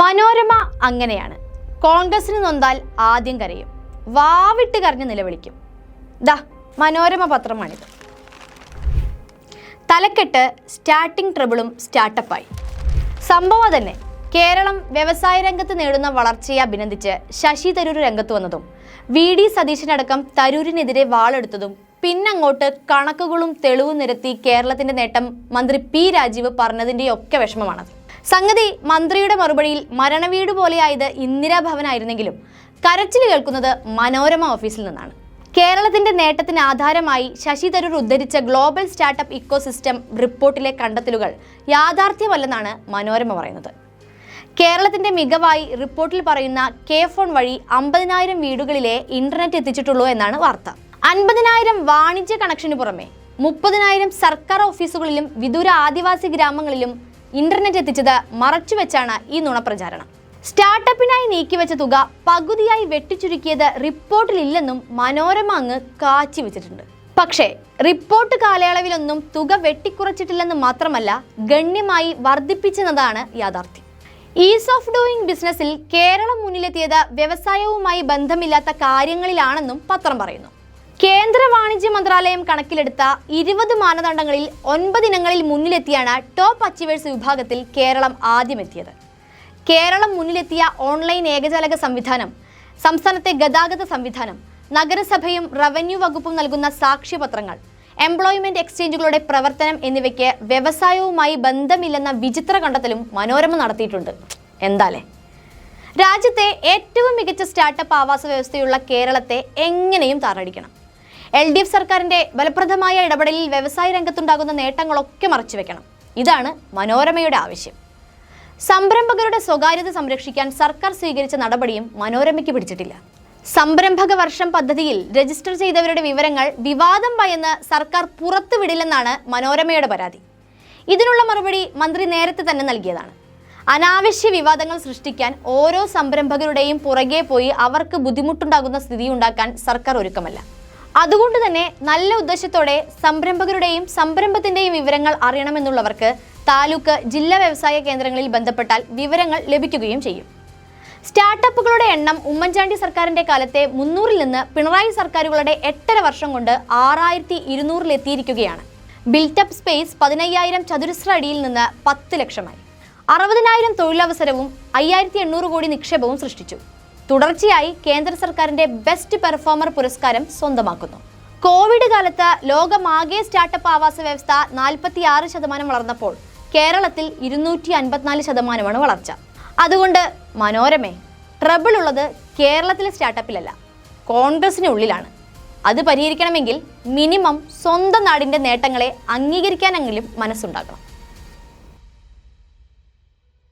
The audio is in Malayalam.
മനോരമ അങ്ങനെയാണ്. കോൺഗ്രസിന് നൊന്താൽ ആദ്യം കരയും. വാവിട്ട് കരഞ്ഞ് നിലവിളിക്കും. ദാ മനോരമ പത്രമാണിത്. തലക്കെട്ട് സ്റ്റാർട്ടിംഗ് ട്രബിളും സ്റ്റാർട്ടപ്പായി സംഭവം തന്നെ കേരളം വ്യവസായ രംഗത്ത് നേടുന്ന വളർച്ചയെ അഭിനന്ദിച്ച് ശശി തരൂർ രംഗത്ത് വന്നതും വി ഡി സതീശനടക്കം തരൂരിനെതിരെ വാളെടുത്തതും പിന്നങ്ങോട്ട് കണക്കുകളും തെളിവും നിരത്തി കേരളത്തിന്റെ നേട്ടം മന്ത്രി പി രാജീവ് പറഞ്ഞതിന്റെയൊക്കെ വിഷമമാണത്. സംഗതി മന്ത്രിയുടെ മറുപടിയിൽ മരണവീട് പോലെയായത് ഇന്ദിരാഭവനായിരുന്നെങ്കിലും കരച്ചിൽ കേൾക്കുന്നത് മനോരമ ഓഫീസിൽ നിന്നാണ്. കേരളത്തിന്റെ നേട്ടത്തിന് ആധാരമായി ശശി തരൂർ ഉദ്ധരിച്ച ഗ്ലോബൽ സ്റ്റാർട്ടപ്പ് ഇക്കോസിസ്റ്റം റിപ്പോർട്ടിലെ കണ്ടെത്തലുകൾ യാഥാർത്ഥ്യമല്ലെന്നാണ് മനോരമ പറയുന്നത്. കേരളത്തിന്റെ മികവായി റിപ്പോർട്ടിൽ പറയുന്ന കെ ഫോൺ വഴി അമ്പതിനായിരം വീടുകളിലെ ഇന്റർനെറ്റ് എത്തിച്ചിട്ടുള്ളൂ എന്നാണ് വാർത്ത. അൻപതിനായിരം വാണിജ്യ കണക്ഷന് പുറമെ മുപ്പതിനായിരം സർക്കാർ ഓഫീസുകളിലും വിദൂര ആദിവാസി ഗ്രാമങ്ങളിലും ഇന്റർനെറ്റ് എത്തിച്ചത് മറച്ചുവെച്ചാണ് ഈ നുണപ്രചാരണം. സ്റ്റാർട്ടപ്പിനായി നീക്കിവെച്ച തുക പകുതിയായി വെട്ടിച്ചുരുക്കിയത് റിപ്പോർട്ടിലില്ലെന്നും മനോരമ അങ്ങ് കാച്ചിവെച്ചിട്ടുണ്ട്. പക്ഷേ റിപ്പോർട്ട് കാലയളവിലൊന്നും തുക വെട്ടിക്കുറച്ചിട്ടില്ലെന്ന് മാത്രമല്ല ഗണ്യമായി വർദ്ധിപ്പിച്ചെന്നതാണ് യാഥാർത്ഥ്യം. ഈസ് ഓഫ് ഡൂയിങ് ബിസിനസ്സിൽ കേരളം മുന്നിലെത്തിയത് വ്യവസായവുമായി ബന്ധമില്ലാത്ത കാര്യങ്ങളിലാണെന്നും പത്രം പറയുന്നു. കേന്ദ്ര വാണിജ്യ മന്ത്രാലയം കണക്കിലെടുത്ത ഇരുപത് മാനദണ്ഡങ്ങളിൽ ഒൻപത് ഇനങ്ങളിൽ മുന്നിലെത്തിയാണ് ടോപ്പ് അച്ചീവേഴ്സ് വിഭാഗത്തിൽ കേരളം ആദ്യമെത്തിയത്. കേരളം മുന്നിലെത്തിയ ഓൺലൈൻ ഏകജാലക സംവിധാനം സംസ്ഥാനത്തെ ഗതാഗത സംവിധാനം നഗരസഭയും റവന്യൂ വകുപ്പും നൽകുന്ന സാക്ഷ്യപത്രങ്ങൾ എംപ്ലോയ്മെന്റ് എക്സ്ചേഞ്ചുകളുടെ പ്രവർത്തനം എന്നിവയ്ക്ക് വ്യവസായവുമായി ബന്ധമില്ലെന്ന വിചിത്ര കണ്ടെത്തലും മനോരമ നടത്തിയിട്ടുണ്ട്. എന്താലേ? രാജ്യത്തെ ഏറ്റവും മികച്ച സ്റ്റാർട്ടപ്പ് ആവാസ വ്യവസ്ഥയുള്ള കേരളത്തെ എങ്ങനെയും താറടിക്കണം. എൽ ഡി എഫ് സർക്കാരിന്റെ ഫലപ്രദമായ ഇടപെടലിൽ വ്യവസായ രംഗത്തുണ്ടാകുന്ന നേട്ടങ്ങളൊക്കെ മറച്ചുവെക്കണം ഇതാണ് മനോരമയുടെ ആവശ്യം. സംരംഭകരുടെ സ്വകാര്യത സംരക്ഷിക്കാൻ സർക്കാർ സ്വീകരിച്ച നടപടിയും മനോരമയ്ക്ക് പിടിച്ചിട്ടില്ല. സംരംഭക വർഷം പദ്ധതിയിൽ രജിസ്റ്റർ ചെയ്തവരുടെ വിവരങ്ങൾ വിവാദം ഭയന്ന് സർക്കാർ പുറത്തുവിടില്ലെന്നാണ് മനോരമയുടെ പരാതി. ഇതിനുള്ള മറുപടി മന്ത്രി നേരത്തെ തന്നെ നൽകിയതാണ്. അനാവശ്യ വിവാദങ്ങൾ സൃഷ്ടിക്കാൻ ഓരോ സംരംഭകരുടെയും പുറകെ പോയി അവർക്ക് ബുദ്ധിമുട്ടുണ്ടാകുന്ന സ്ഥിതി ഉണ്ടാക്കാൻ സർക്കാർ ഒരുക്കമല്ല. അതുകൊണ്ട് തന്നെ നല്ല ഉദ്ദേശത്തോടെ സംരംഭകരുടെയും സംരംഭത്തിന്റെയും വിവരങ്ങൾ അറിയണമെന്നുള്ളവർക്ക് താലൂക്ക് ജില്ലാ വ്യവസായ കേന്ദ്രങ്ങളിൽ ബന്ധപ്പെട്ടാൽ വിവരങ്ങൾ ലഭിക്കുകയും ചെയ്യും. സ്റ്റാർട്ടപ്പുകളുടെ എണ്ണം ഉമ്മൻചാണ്ടി സർക്കാരിന്റെ കാലത്തെ മുന്നൂറിൽ നിന്ന് പിണറായി സർക്കാരുകളുടെ എട്ടര വർഷം കൊണ്ട് ആറായിരത്തി ഇരുന്നൂറിലെത്തിയിരിക്കുകയാണ് ബിൽറ്റപ്പ് സ്പേസ് പതിനയ്യായിരം ചതുരശ്ര അടിയിൽ നിന്ന് പത്ത് ലക്ഷമായി. അറുപതിനായിരം തൊഴിലവസരവും അയ്യായിരത്തി എണ്ണൂറ് കോടി നിക്ഷേപവും സൃഷ്ടിച്ചു. തുടർച്ചയായി കേന്ദ്ര സർക്കാരിന്റെ ബെസ്റ്റ് പെർഫോമർ പുരസ്കാരം സ്വന്തമാക്കുന്നു. കോവിഡ് കാലത്ത് ലോകമാകെ സ്റ്റാർട്ടപ്പ് ആവാസ വ്യവസ്ഥ നാൽപ്പത്തി ആറ് ശതമാനം വളർന്നപ്പോൾ കേരളത്തിൽ ഇരുന്നൂറ്റി അൻപത്തിനാല് ശതമാനമാണ് വളർച്ച. അതുകൊണ്ട് മനോരമേ ട്രബിൾ ഉള്ളത് കേരളത്തിലെ സ്റ്റാർട്ടപ്പിലല്ല കോൺഗ്രസിനുള്ളിലാണ്. അത് പരിഹരിക്കണമെങ്കിൽ മിനിമം സ്വന്തം നാടിന്റെ നേട്ടങ്ങളെ അംഗീകരിക്കാനെങ്കിലും മനസ്സുണ്ടാകണം.